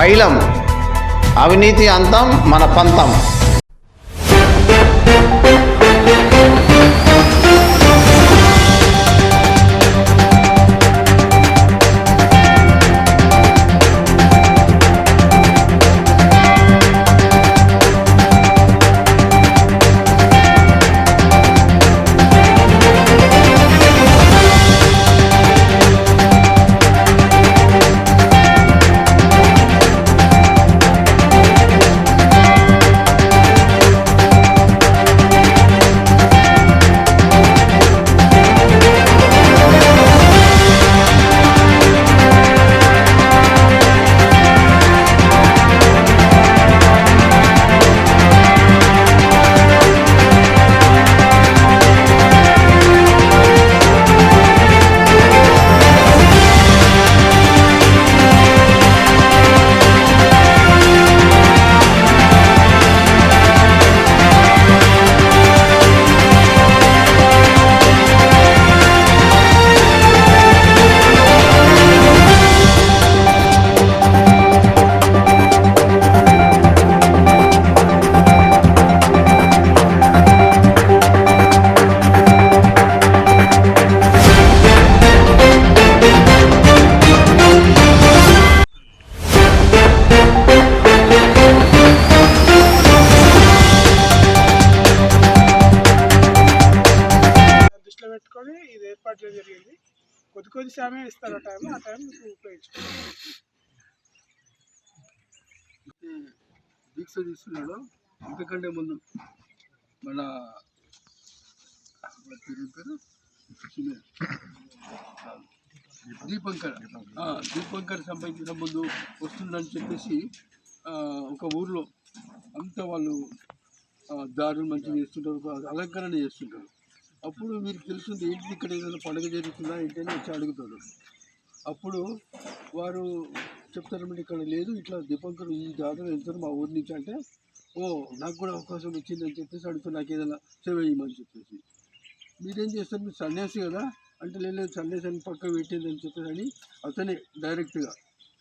పైలం. అవినీతి అంతం మన పంతం. కొద్ది సమయం ఇస్తారు ఆ టైంలో ఆ టైం మీకు దీక్ష తీసుకున్నాడు అంతకంటే ముందు మన పేరు దీపంకర్. దీపంకర్ సంబంధించిన ముందు వస్తుందని చెప్పేసి ఒక ఊర్లో అంతా వాళ్ళు దారులు మంచిగా చేస్తుంటారు అలంకరణ చేస్తుంటారు. అప్పుడు వీరికి తెలుస్తుంది ఏంటి ఇక్కడ ఏదైనా పండుగ జరుగుతుందా ఏంటని వచ్చి అడుగుతాడు. అప్పుడు వారు చెప్తారు ఇక్కడ లేదు ఇట్లా దీపంకర్ ఈ జాతర వెళ్తారు మా ఊరి నుంచి అంటే ఓ నాకు కూడా అవకాశం వచ్చిందని చెప్పేసి అడుగుతారు నాకు ఏదైనా సేవ చేయమని చెప్పేసి. మీరేం చేస్తారు? మీరు సన్యాసి కదా అంటే లేదు లేదు సన్యాసి అని పక్క పెట్టేదని చెప్పేసి అని అతనే డైరెక్ట్గా.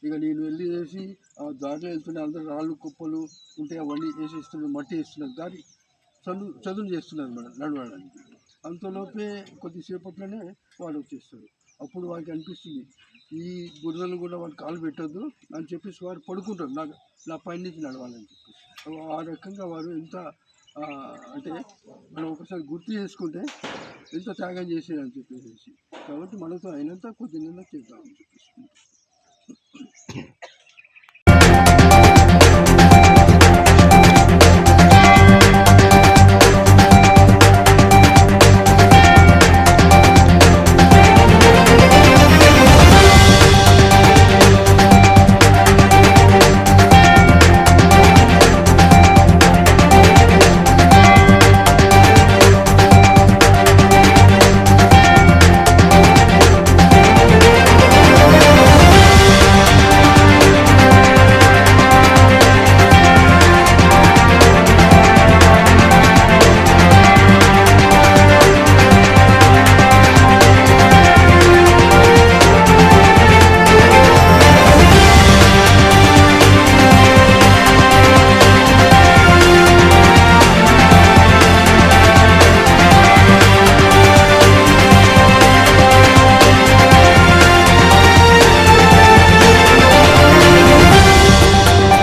ఇక నేను వెళ్ళి చేసి ఆ దారిలో వెళ్తున్నా అందరూ రాళ్ళు కుప్పలు ఉంటే అవన్నీ చేసి మట్టి వేస్తున్నారు దారి చదువు చదువు చేస్తున్నారు మేడం నడవడానికి. అంతలోపే కొద్దిసేపట్లోనే వాడు వచ్చేస్తాడు. అప్పుడు వాడికి అనిపిస్తుంది ఈ బురదలు కూడా వాడు కాలు పెట్టద్దు అని చెప్పేసి వాడు పడుకుంటాడు. నాకు నా పైన నుంచి నడవాలని చెప్పేసి. ఆ రకంగా వారు ఎంత అంటే మనం ఒకసారి గుర్తు చేసుకుంటే ఎంత త్యాగం చేసేదని చెప్పేసి. కాబట్టి మనతో అయినంత కొద్దిగా చేద్దామని చెప్పేసి.